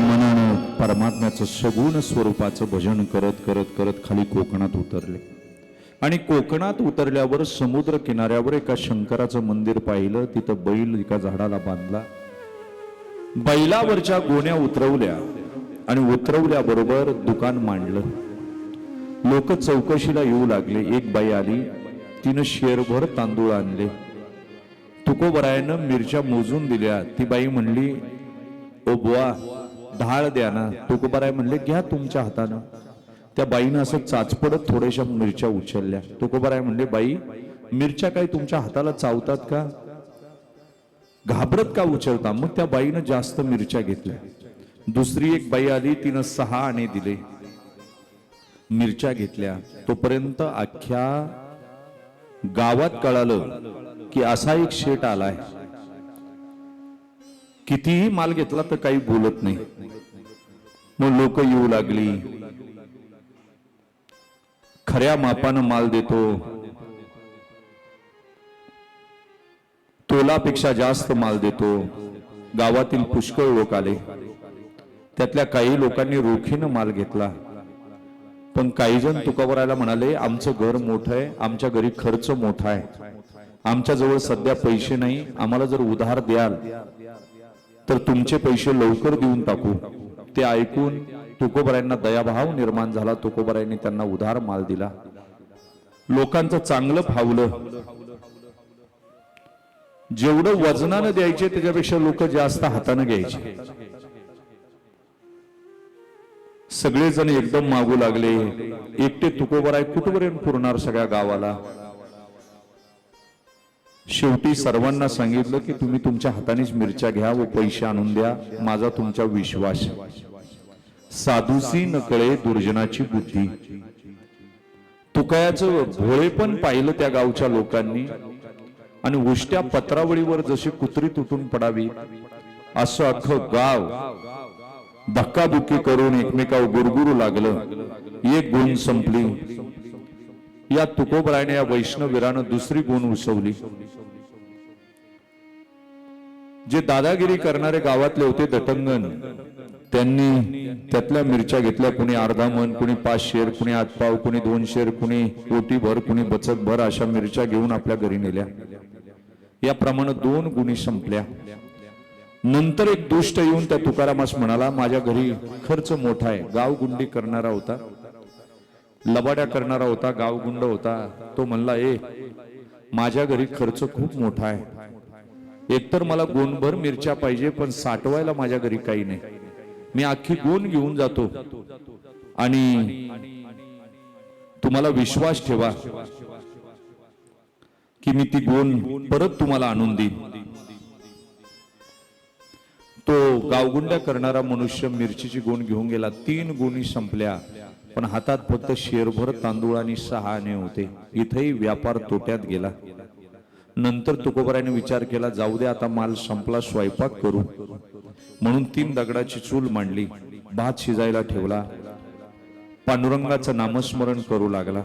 मनानं परमात्म्याचं सगुण स्वरूपाचं भजन करत करत करत खाली कोकणात उतरले. आणि कोकणात उतरल्यावर समुद्र किनाऱ्यावर एका शंकराचं मंदिर पाहिलं. तिथं बैल एका झाडाला बांधला. बैलावरच्या गोण्या उतरवल्या आणि उतरवल्याबरोबर दुकान मांडलं. लोक चौकशीला येऊ लागले. एक बाई आली. तिनं शेरभर तांदूळ आणले. तुकोबरायानं मिरच्या मोजून दिल्या. ती बाई म्हणली ओ बुवा ढाळ द्या ना. तुकोबाराय म्हणले घ्या तुमच्या हातानं. त्या बाईनं असं चाचपडत थोड्याशा मिरच्या उचलल्या. तुकोबाराय म्हणले बाई मिरच्या काही तुमच्या हाताला चावतात का? घाबरत का उचलता? मग त्या बाईनं जास्त मिरच्या घेतल्या. दुसरी एक बाई आली तिनं सहा आणे दिले. मिरच्या घेतल्या. तोपर्यंत अख्ख्या गावात कळालं की असा एक शेट आलाय. कितीही माल घेतला तर काही बोलत नाही. मग लोक येऊ लागली. खऱ्या मापानं माल देतो. तोलापेक्षा जास्त माल देतो. गावातील पुष्कळ लोक आले. त्यातल्या काही लोकांनी रोखीनं माल घेतला. पण काही जण तुकावरायला म्हणाले आमचं घर मोठं आहे आमच्या घरी खर्च मोठा आहे. आमच्या जवळ सध्या पैसे नाही आम्हाला जर उधार द्याल तर तुमचे पैसे लवकर देऊन टाकू. ते ऐकून तुकोबरायांना दयाभाव निर्माण झाला. तुकोबरायांनी त्यांना उधार माल दिला. लोकांचं चांगलं फावलं. जेवढं वजनानं द्यायचे त्याच्यापेक्षा लोक जास्त हातानं घ्यायचे. सगळेजण एकदम मागू लागले. एकटे तुकोबराय कुठपर्यंत पुरणार सगळ्या गावाला? शेवटी सर्वांना सांगितलं की तुम्ही तुमच्या हातानेच मिरच्या घ्या व पैसे आणून द्या. माझा तुमचा विश्वास. साधूसी नकळे दुर्जनाची बुद्धी. तुकायाचं भोळे पण पाहिलं त्या गावच्या लोकांनी. आणि उष्ट्या पत्रावळीवर जशी कुत्री तुटून पडावी असं अख्खं गाव धक्काबुक्की करून एकमेकावर गुरगुरू लागलं. एक गुण संपली. या तुकोबरायने या वैष्णवीरानं दुसरी गुण उसवली. जे दादागिरी करणारे गावातले होते दटंगण त्यांनी त्यातल्या मिरच्या घेतल्या कुणी अर्धा मन कुणी पाच शेर कुणी आतपाव कुणी दोन शेर कुणी ओटी भर कुणी बचत भर अशा मिरच्या घेऊन आपल्या घरी नेल्या. याप्रमाणे दोन गुणी संपल्या. नंतर एक दुष्ट येऊन त्या तुकारामास म्हणाला माझ्या घरी खर्च मोठा आहे. गावगुंडी करणारा होता. लबाड्या करणारा होता. गावगुंड होता. तो म्हणला ए माझ्या घरी खर्च खूप मोठा आहे. एकतर मला गोणभर मिरच्या पाहिजे पण साठवायला माझ्या घरी काही नाही. मी अख्खी गोण घेऊन जातो. आणि तुम्हाला विश्वास ठेवा की मी ती गोण परत तुम्हाला आणून देईन. तो गावगुंड्या करणारा मनुष्य मिरचीची गुण घेऊन गेला. तीन गुणी संपल्या पण हातात फक्त शेरभर तांदूळ आणि सहा आणे होते. इथेही व्यापार तोट्यात गेला. नंतर तुकोबराने विचार केला जाऊ दे आता माल संपला स्वयंपाक करू. म्हणून तीन दगडाची चूल मांडली भात शिजायला ठेवला पांडुरंगाचं नामस्मरण करू लागला.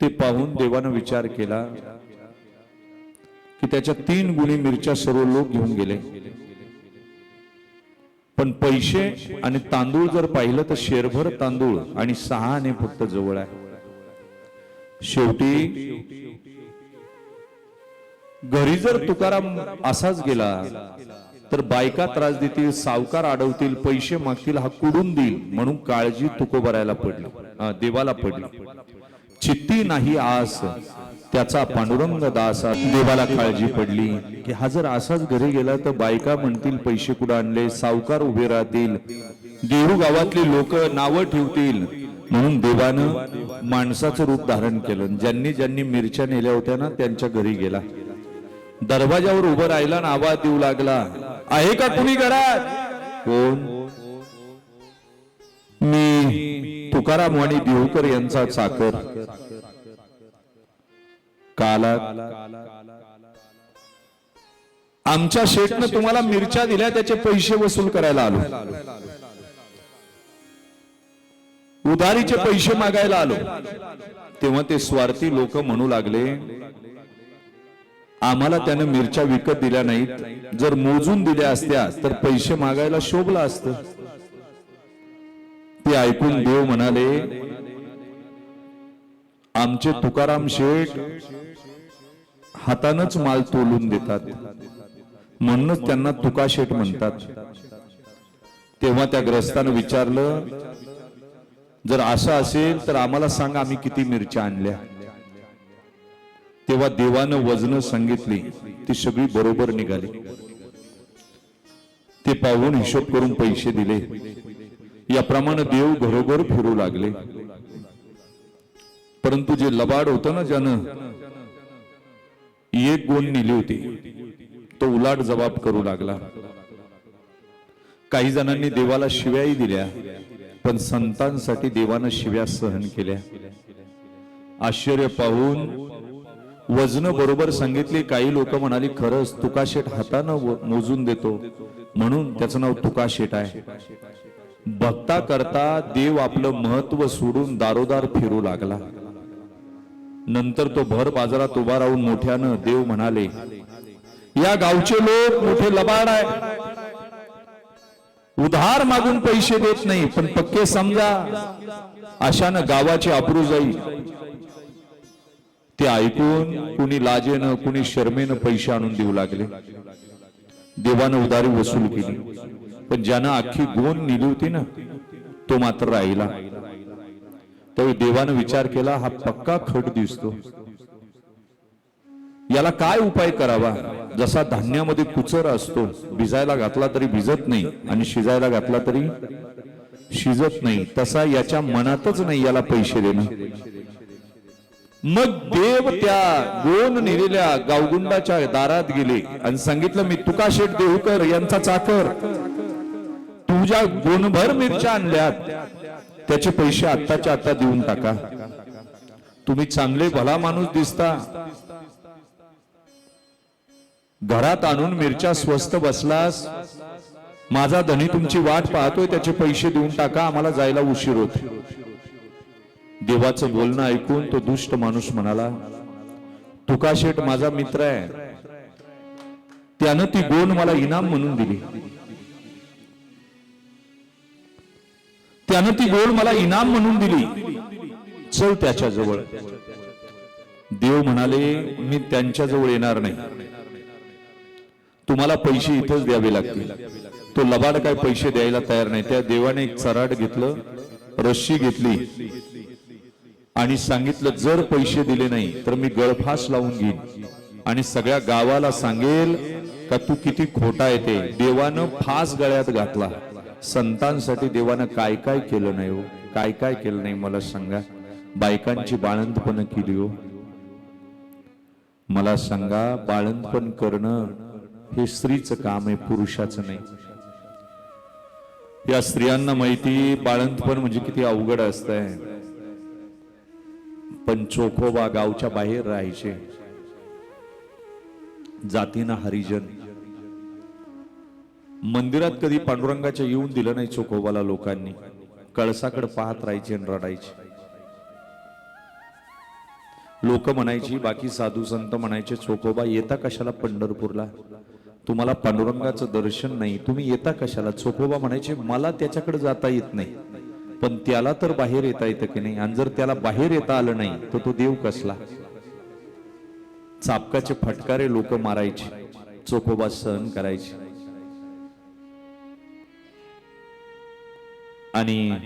ते पाहून देवानं विचार केला की त्याच्या तीन गुणी मिरच्या सर्व लोक घेऊन गेले. पण पैसे आणि तांदूळ जर पाहिलं तर शेरभर तांदूळ आणि सहा आणि फक्त जवळ आहे. शेवटी घरी जर तुकाराम असाच गेला तर बायका त्रास देतील सावकार अडवतील पैसे मागतील हा कुडून देईल म्हणून काळजी तुकोबरायला पडली. देवाला पडली. चित्ती नाही आस त्याचा पांडुरंग दास देवाला काळजी पडली. की हा जर असाच घरी गेला तर बायका म्हणतील पैसे कुठं आणले सावकार उभे राहतील. देहू गावातली लोक नावं ठेवतील. म्हणून देवानं माणसाचं रूप धारण केलं. ज्यांनी ज्यांनी मिरच्या नेल्या होत्या ना त्यांच्या घरी गेला. दरवाजावर उभं राहिला ना आवाज देऊ लागला आहे का कुणी घरात? कोण? मी तुकाराम वाणी देहूकर यांचा चाकर. काला आमच्या शेठनं तुम्हाला मिरच्या दिल्या त्याचे पैसे वसूल करायला आलो. उधारीचे पैसे मागायला आलो. तेव्हा ते स्वार्थी लोक म्हणू लागले आम्हाला त्यानं मिरच्या विकत दिल्या नाहीत. जर मोजून दिल्या असत्या तर पैसे मागायला शोभला असत. ते ऐकून देव म्हणाले आमचे तुकाराम शेठ हातानच माल तोलून देतात. म्हणूनच त्यांना तुका शेठ म्हणतात. तेव्हा त्या ग्रस्तानं विचारलं जर असं असेल तर आम्हाला सांगा आम्ही किती मिरच्या आणल्या. तेव्हा देवानं वजन सांगितली ती सगळी बरोबर निघाली. ते पाहून हिशोब करून पैसे दिले. याप्रमाणे देव घरोघर फिरू लागले. परंतु जे लबाड होतं ना ज्यानं एक गुण नेली होती. तो उलाट जबाब करू लागला. काही जणांनी देवाला शिव्याही दिल्या. पण संतांसाठी देवानं शिव्या सहन केल्या. आश्चर्य पाहून वजन बरोबर सांगितले काही लोक म्हणाली खरंच तुकाशेट हातानं मोजून देतो. म्हणून त्याचं नाव तुकाशेट आहे. भक्ता करता देव आपलं महत्त्व सोडून दारोदार फिरू लागला. नंतर तो भर बाजारात उभा राहून मोठ्यानं देव म्हणाले या गावचे लोक मोठे लबाड आहे उधार मागून पैसे देत नाही पण पक्के समजा अशानं गावाची अप्रू जाईल ते ऐकून कुणी लाजेनं कुणी शर्मेनं पैसे आणून देऊ लागले. देवानं उदारी वसूल केली. पण ज्यानं अख्खी गोन नेली होती ना तो मात्र राहिला. त्यावेळी देवानं विचार केला हा पक्का खट दिसतो. याला काय उपाय करावा? जसा धान्यामध्ये कुचर असतो भिजायला घातला तरी भिजत नाही आणि शिजायला घातला तरी शिजत नाही. तसा याच्या मनातच नाही याला पैसे देणं. मग देव त्या गोन नेलेल्या गावगुंडाच्या दारात गेले आणि सांगितलं मी तुका शेठ देहूकर यांचा चाकर. तुझ्या गोनभर मिरच्या आणल्यात. त्याचे पैसे आत्ताच्या आता देऊन टाका. तुम्ही चांगले भला माणूस दिसता. घरात आणून मिरच्या स्वस्त बसलास? माझा धनी तुमची वाट पाहतोय त्याचे पैसे देऊन टाका आम्हाला जायला उशीर होत. देवाचं बोलणं ऐकून तो दुष्ट माणूस म्हणाला तुका शेठ माझा मित्र आहे. त्यानं ती गोण मला इनाम म्हणून दिली. त्यानं ती गोड मला इनाम म्हणून दिली. चल त्याच्याजवळ. देव म्हणाले मी त्यांच्या जवळ येणार नाही. तुम्हाला पैसे इथंच द्यावे लागतील. तो लबाड काय पैसे द्यायला तयार नाही. त्या देवाने एक चराड घेतलं रस्सी घेतली आणि सांगितलं जर पैसे दिले नाही तर मी गळफास लावून घेईन. आणि सगळ्या गावाला सांगेल का तू किती खोटा येते देवानं फास गळ्यात घातला. संतांसाठी देवानं काय काय केलं नाही हो? काय काय केलं नाही मला सांगा. बायकांची बाळंतपण केली हो. मला सांगा बाळंतपण करणं हे स्त्रीचं काम आहे पुरुषाचं नाही. या स्त्रियांना माहिती बाळंतपण म्हणजे किती अवघड असतंय. पण चोखोबा गावच्या बाहेर राहायचे. जातीना हरिजन. मंदिरात कधी पांडुरंगाच्या येऊन दिलं नाही चोखोबाला लोकांनी. कळसाकडे पाहत राहायचे आणि रडायचे. लोक म्हणायची बाकी साधू संत म्हणायचे चोखोबा येता कशाला पंढरपूरला? तुम्हाला पांडुरंगाचं दर्शन नाही. तुम्ही येता कशाला? चोखोबा म्हणायचे मला त्याच्याकडे जाता येत नाही. पण त्याला तर बाहेर येता येतं की नाही? आणि जर त्याला बाहेर येता आलं नाही तर तो देव कसला? चापकाचे फटकारे लोक मारायचे. चोखोबा सहन करायचे. आणि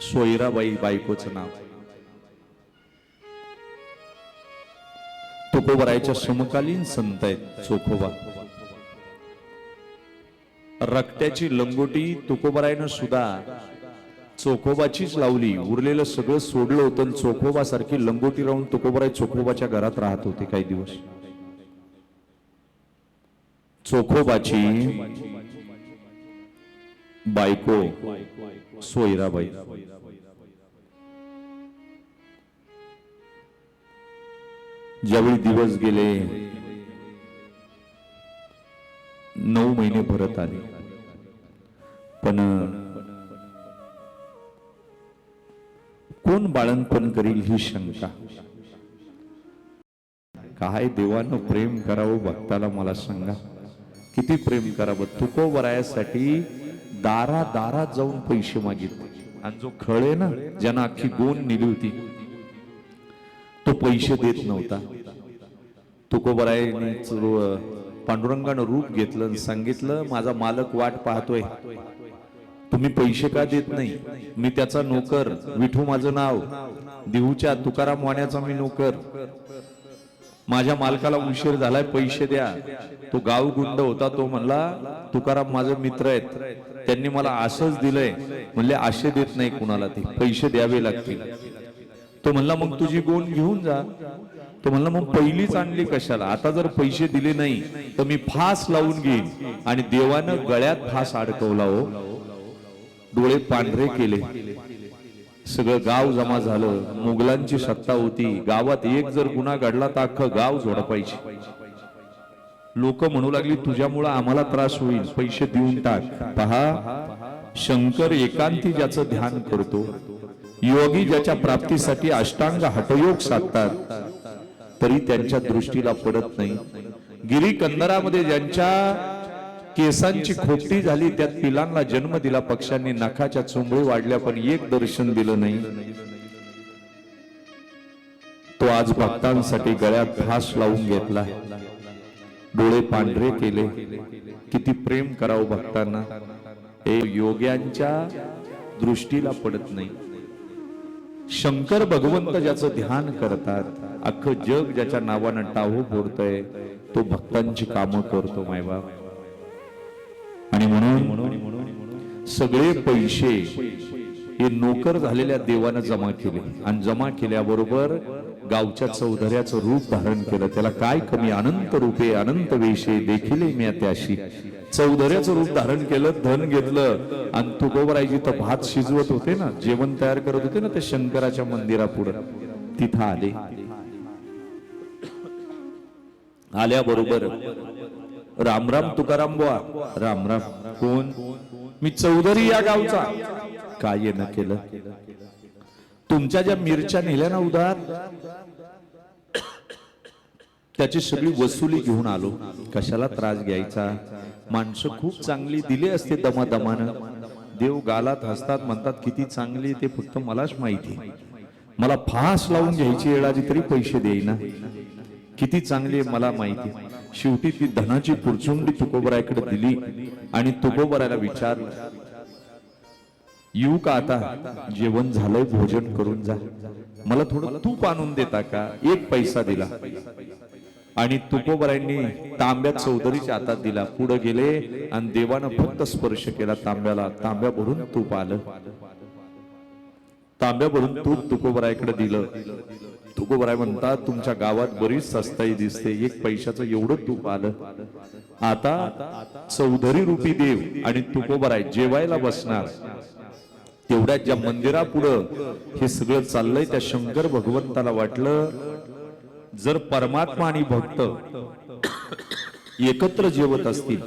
सोयराबाई बायकोचं नाव. तुकोबरायच्या समकालीन संत आहेत चोखोबा. रक्त्याची लंगोटी तुकोबरायनं सुद्धा चोखोबाचीच लावली. उरलेलं सगळं सोडलं होतं चोखोबा सारखी लंगोटी राहून तुकोबराय चोखोबाच्या घरात राहत होते काही दिवस. चोखोबाची बायको सोयराबाई. ज्यावेळी दिवस गेले नऊ महिने भरत आले. पण कोण बाळणपण करील ही शंका? काय देवानं प्रेम करावं भक्ताला मला सांगा. किती प्रेम करावं? तुकोबरायासाठी दारा दारात जाऊन पैसे मागितले. आणि जो खळे ना ज्यांना अख्खी गोन नेली होती पैसे देत नव्हता. तुकोबरायने पांडुरंगानं रूप घेतलं आणि सांगितलं माझा मालक वाट पाहतोय. तुम्ही पैसे का देत नाही? मी त्याचा नोकर. विठू माझं नाव. देहूच्या तुकाराम वाण्याचा मी नोकर. माझ्या मालकाला उशीर झालाय पैसे द्या. तो गाव गुंड होता तो म्हणला तुकाराम माझे मित्र आहेत. त्यांनी मला असंच दिलंय. म्हणले आशे देत नाही कुणाला ते. पैसे द्यावे लागतील. तो म्हणला मग तुझी गोण घेऊन जा. तो म्हणला मग पहिलीच आणली कशाला? आता जर पैसे दिले नाही तर मी फास लावून घेईन. आणि देवानं गळ्यात फास अडकवला हो. डोळे पांढरे केले. सगळं गाव जमा झालं. मुघलांची सत्ता होती. गावात एक जर गुन्हा घडला तर अख्खं गाव झोडपायचे. लोक म्हणू लागली तुझ्यामुळं आम्हाला त्रास होईल. पैसे देऊन टाक. पहा शंकर एकांती ज्याचं ध्यान करतो योगी ज्याच्या प्राप्तीसाठी अष्टांग हटयोग साधतात तरी त्यांच्या दृष्टीला पडत नाही. गिरी कंदरामध्ये ज्यांच्या केसांची खोपटी झाली त्यात पिलांना जन्म दिला पक्षांनी नखाच्या चुंबळी वाढल्या पण एक दर्शन दिलं नाही. तो आज भक्तांसाठी गळ्यात फास लावून घेतला डोळे पांढरे केले. किती प्रेम करावं भक्तांना. हे योग्यांच्या दृष्टीला पडत नाही. शंकर भगवंत ज्याचं ध्यान करतात अख्खं जग ज्याच्या नावानं टाहो बोलतय तो भक्तांची कामं करतो मायबाप आणि म्हणून सगळे पैसे हे नोकर झालेल्या देवानं जमा केले. आणि जमा केल्याबरोबर गावच्या चौधऱ्याचं रूप धारण केलं. त्याला काय कमी? अनंत रूपे अनंत वेशे देखील मी त्याशी. चौधऱ्याचं रूप धारण केलं धन घेतलं. आणि तुकोबरायची तर भात शिजवत होते ना जेवण तयार करत होते ना ते शंकराच्या मंदिरापुढं. तिथं आले. आल्याबरोबर राम राम तुकाराम बुवा. राम राम. कोण? मी चौधरी या गावचा. काय न केलं? तुमच्या ज्या मिरच्या नेल्या ना उदार त्याची सगळी वसुली घेऊन आलो. कशाला त्रास घ्यायचा? माणसं खूप चांगली दिली असते दमादमानं. देव गालात हसतात म्हणतात किती चांगली ते फक्त मलाच माहिती मला फास लावून घ्यायची येळाजी तरी पैसे देईना. किती चांगली आहे मला माहिती शेवटी ती धनाची पुरचुंडी तुकोबरायकडे दिली आणि तुकोबरायला विचारलं येऊ का आता? जेवण झालंय भोजन करून जा. मला थोडं तूप आणून देता का? एक पैसा दिला. आणि तुकोबरायांनी तांब्या चौधरीच्या हातात दिला. पुढे गेले आणि देवानं फक्त स्पर्श केला. तांब्याला तांब्या भरून तूप आलं. तांब्या भरून तूप तुकोबरायकडे दिलं. तुकोबराय म्हणतात तुमच्या गावात बरीच सस्ताई दिसते. एक पैशाचं एवढं तूप आलं. आता चौधरी रूपी देव आणि तुकोबराय जेवायला बसणार. तेवढ्या ज्या मंदिरापुढं हे सगळं चाललंय त्या शंकर भगवंताला वाटलं जर परमात्मा आणि भक्त एकत्र जेवत असतील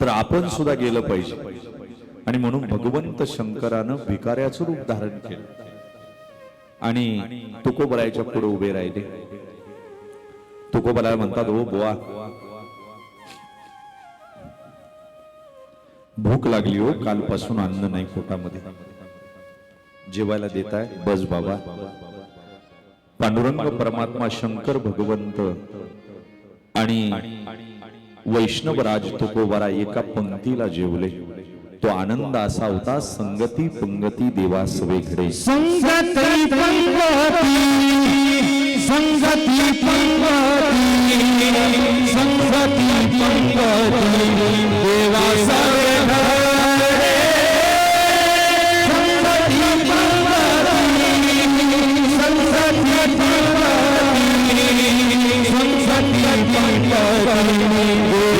तर आपण सुद्धा गेलं पाहिजे. आणि म्हणून भगवंत शंकरानं भिकाऱ्याचं रूप धारण केलं. आणि तुकोबरायच्या पुढे उभे राहिले. तुकोबराय म्हणतात हो बुवा भूक लागली हो कालपासून अन्न नाही पोटामध्ये. जेवायला देत आहे बस बाबा. पांडुरंग परमात्मा शंकर भगवंत आणि वैष्णव राज तुकोबारा एका पंक्तीला जेवले. तो आनंद असा होता संगती पंगती देवास वेगळे संगती पंगती संगती पंगती संगती पंगती देवा सवे Thank you.